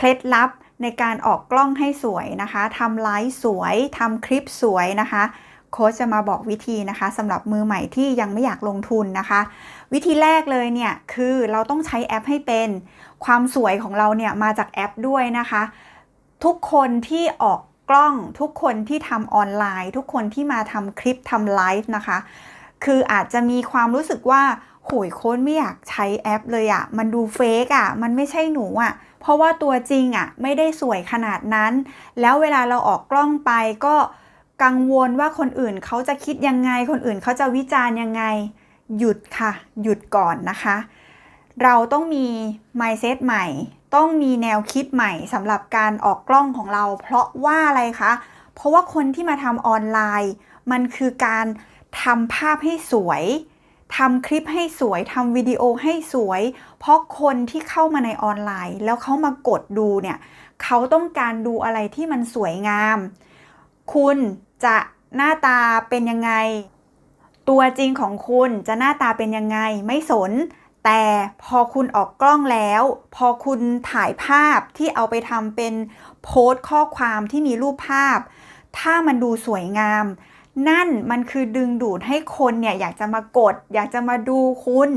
เคล็ดลับในการออกกล้องให้สวยนะคะทำไลฟ์สวยทำคลิปสวยนะคะโค้ชจะมาบอกวิธีนะคะสำหรับมือใหม่ที่ยังไม่อยากลงทุนนะคะ วิธีแรกเลยเนี่ยคือเราต้องใช้แอปให้เป็น ความสวยของเราเนี่ยมาจากแอปด้วยนะคะ ทุกคนที่ออกกล้องทุกคนที่ทำออนไลน์ ทุกคนที่มาทำคลิปทำไลฟ์นะคะ คืออาจจะมีความรู้สึกว่า โหยโค้ดไม่อยากใช้แอปเลยอะ่ะ มันดูเฟกอะ่ะ มันไม่ใช่หนูอะ่ะ เพราะว่าตัวจริงอะ่ะไม่ได้สวยขนาดนั้น แล้วเวลาเราออกกล้องไปก็กังวลว่าคนอื่นเขาจะคิดยังไง คนอื่นเขาจะวิจารณ์ยังไง หยุดค่ะ หยุดก่อนนะคะ เราต้องมี mindset ใหม่ ต้องมีแนวคิดใหม่สำหรับการออกกล้องของเรา เพราะว่าอะไรคะ เพราะว่าคนที่มาทำออนไลน์ มันคือการทำภาพให้สวย ทำคลิปให้สวยทำวิดีโอให้สวย เพราะคนที่เข้ามาในออนไลน์ แล้วเขามากดดูเนี่ยเขาต้องการดูอะไรที่มันสวยงาม คุณจะหน้าตาเป็นยังไง ตัวจริงของคุณจะหน้าตาเป็นยังไงไม่สน แต่พอคุณออกกล้องแล้ว พอคุณถ่ายภาพที่เอาไปทำเป็นโพสต์ข้อความที่มีรูปภาพ ถ้ามันดูสวยงาม นั่นมันคือดึงดูดให้คนเนี่ยอยากจะมากด อยากจะมาดูคุณ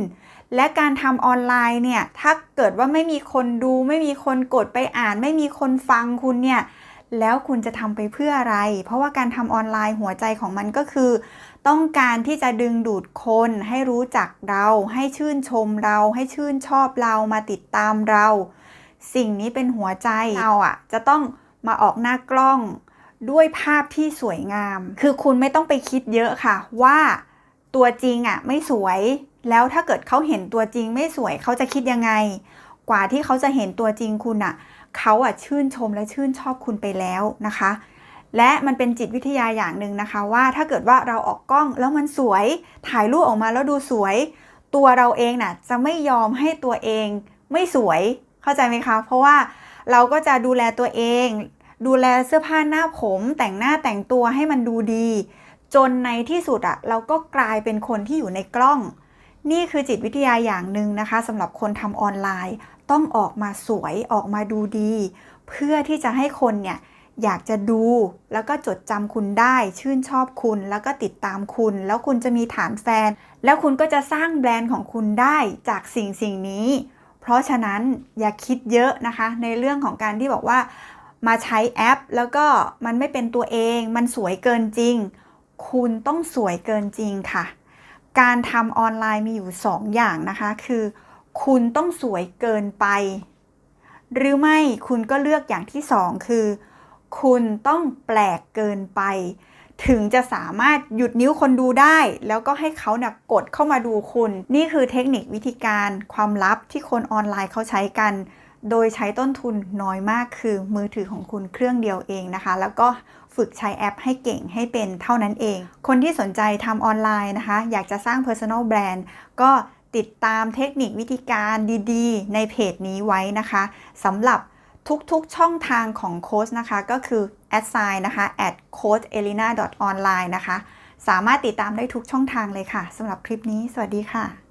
และการทำออนไลน์เนี่ยถ้าเกิดว่าไม่มีคนดู ไม่มีคนกดไปอ่าน ไม่มีคนฟังคุณเนี่ยแล้วคุณจะทำไปเพื่ออะไร เพราะว่าการทำออนไลน์หัวใจของมันก็คือ ต้องการที่จะดึงดูดคน ให้รู้จักเรา ให้ชื่นชมเรา ให้ชื่นชอบเรามาติดตามเรา สิ่งนี้เป็นหัวใจเราอะจะต้องมาออกหน้ากล้อง ด้วยภาพที่สวยงาม คือคุณไม่ต้องไปคิดเยอะค่ะ ว่าตัวจริงอะไม่สวย แล้วถ้าเกิดเขาเห็นตัวจริงไม่สวยเขาจะคิดยังไง กว่าที่เขาจะเห็นตัวจริงคุณอะเขาอะชื่นชมและชื่นชอบคุณไปแล้วนะคะ และมันเป็นจิตวิทยาอย่างหนึ่งนะคะ ว่าถ้าเกิดว่าเราออกกล้องแล้วมันสวย ถ่ายรูปออกมาแล้วดูสวย ตัวเราเองน่ะจะไม่ยอมให้ตัวเองไม่สวย เข้าใจไหมคะ เพราะว่าเราก็จะดูแลตัวเอง ดูแลเสื้อผ้าหน้าผม แต่งหน้าแต่งตัวให้มันดูดี จนในที่สุดอะเราก็กลายเป็นคนที่อยู่ในกล้อง นี่คือจิตวิทยาอย่างหนึ่งนะคะสำหรับคนทำออนไลน์ ต้องออกมาสวยออกมาดูดี เพื่อที่จะให้คนเนี่ยอยากจะดูแล้วก็จดจำคุณได้ ชื่นชอบคุณแล้วก็ติดตามคุณ แล้วคุณจะมีฐานแฟน แล้วคุณก็จะสร้างแบรนด์ของคุณได้จากสิ่งสิ่งนี้ เพราะฉะนั้นอย่าคิดเยอะนะคะ ในเรื่องของการที่บอกว่า มาใช้แอป แล้วก็มันไม่เป็นตัวเองมันสวยเกินจริง คุณต้องสวยเกินจริงค่ะ การทำออนไลน์มีอยู่ 2 อย่างนะคะ คือ คุณต้องสวยเกินไป หรือไม่คุณก็เลือกอย่างที่ 2 คือ คุณต้องแปลกเกินไป ถึงจะสามารถหยุดนิ้วคนดูได้ แล้วก็ให้เขาเนี่ยกดเข้ามาดูคุณ นี่คือเทคนิควิธีการความลับที่คนออนไลน์เขาใช้กัน โดยใช้ต้นทุนน้อยมากคือมือถือของคุณเครื่องเดียวเองนะคะ แล้วก็ฝึกใช้แอปให้เก่งให้เป็นเท่านั้นเอง คนที่สนใจทำออนไลน์นะคะ อยากจะสร้าง Personal Brand ก็ติดตามเทคนิควิธีการดีๆ ในเพจนี้ไว้นะคะสำหรับทุกๆช่องทางของโค้ชนะคะ ก็คือ a d s i g n นะคะ at coachelina online นะคะ สามารถติดตามได้ทุกช่องทางเลยค่ะสำหรับคลิปนี้ สวัสดีค่ะ